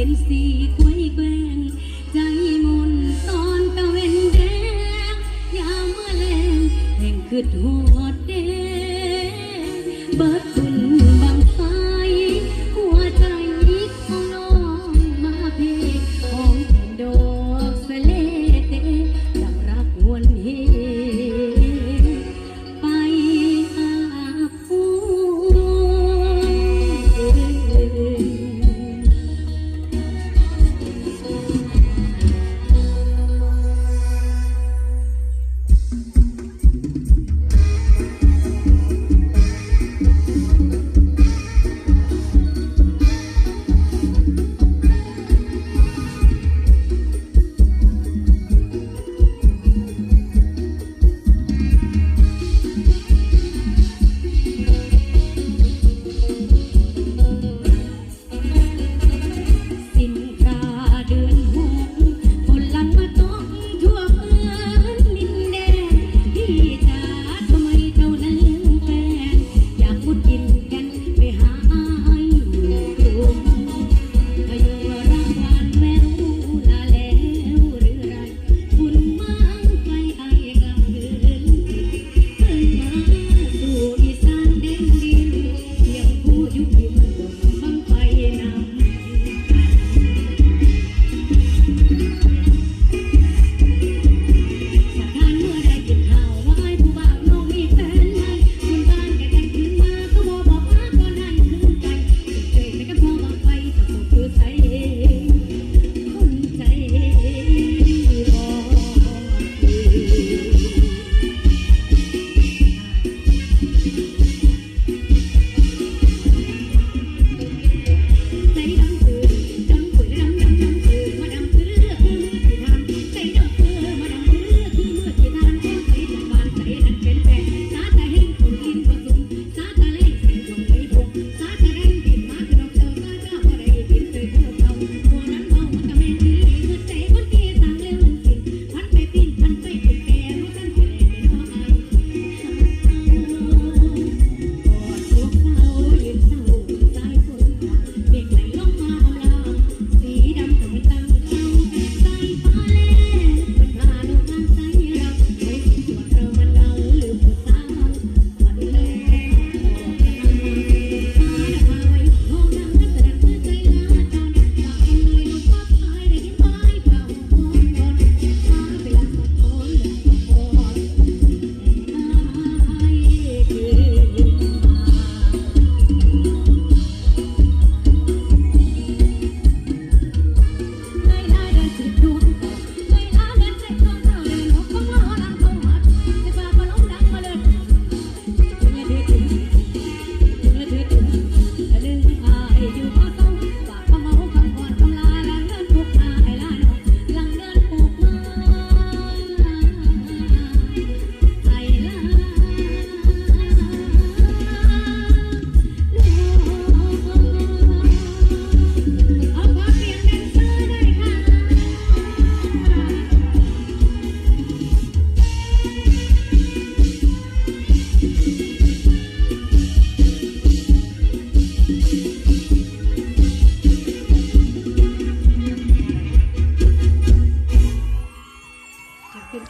เป็นสีควยแกล้งใจมุนตอนตะเวนแดงยามเมื่อแลงแห่งคืดหอดเด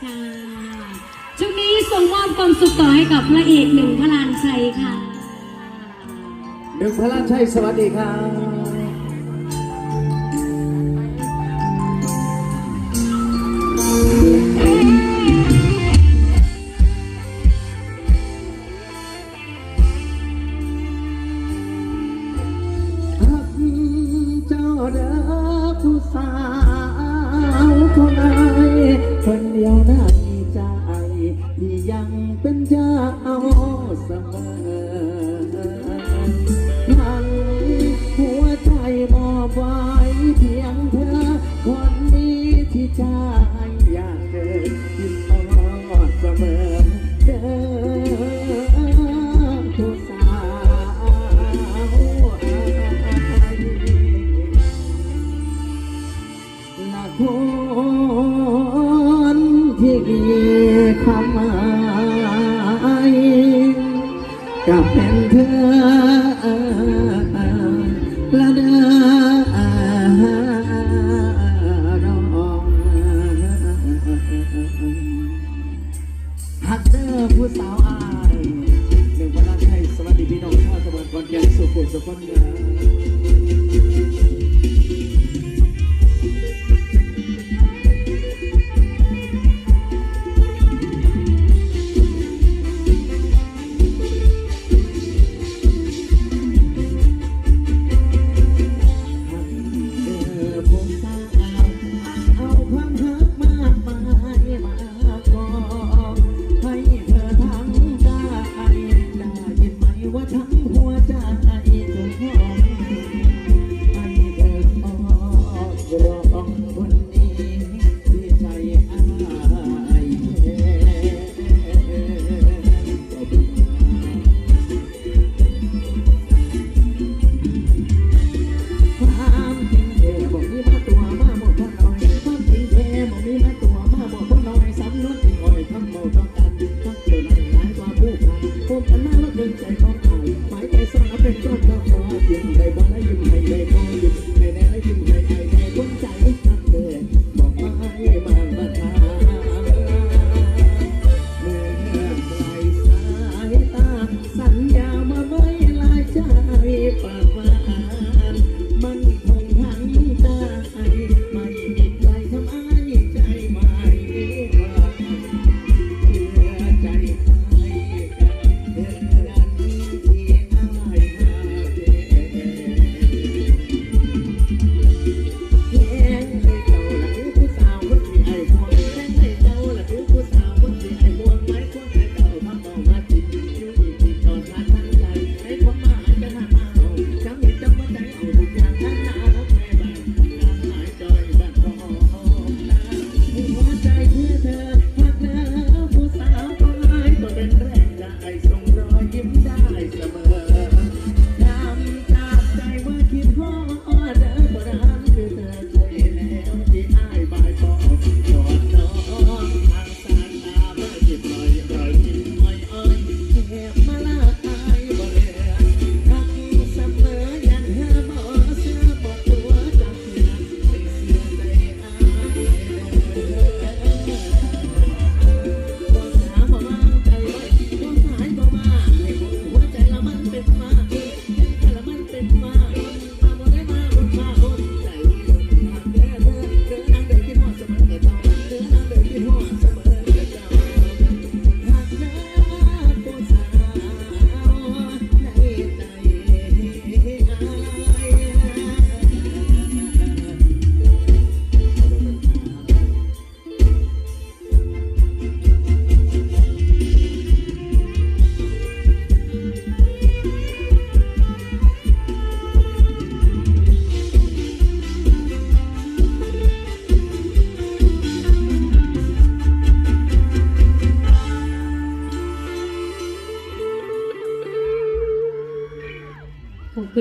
ค่ะช่วงนี้ส่งมอบความสุขต่อให้กับพระเอกหนึ่งพลานชัยค่ะ หนึ่งพลานชัยสวัสดีครับ ก็เป็นเธอและเด้ฮักเดอร์ผู้สาวอายหนึ่งวันนั้ให้สวัสดีพี่น้องชาวตะวันตอนแก่สุขุมสุขุมนะ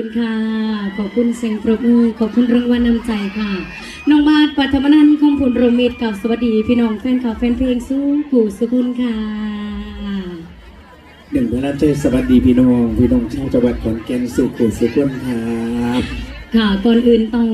คุณค่ะ ขอบคุณเสียงปรบมือ ขอบคุณรางวัลนำใจค่ะ น้องบาทปัทมนันคองคุโรมิดกับสวัสดี พี่น้องแฟนข่าวแฟนเพลงสู้กูสุขุนค่ะหนึ่งพระราชสวัสดีพี่น้อง พี่น้องชาวจังหวัดขอนแก่นสู้ขุนสุขุนครับ ค่ะก่อนอื่นต้อง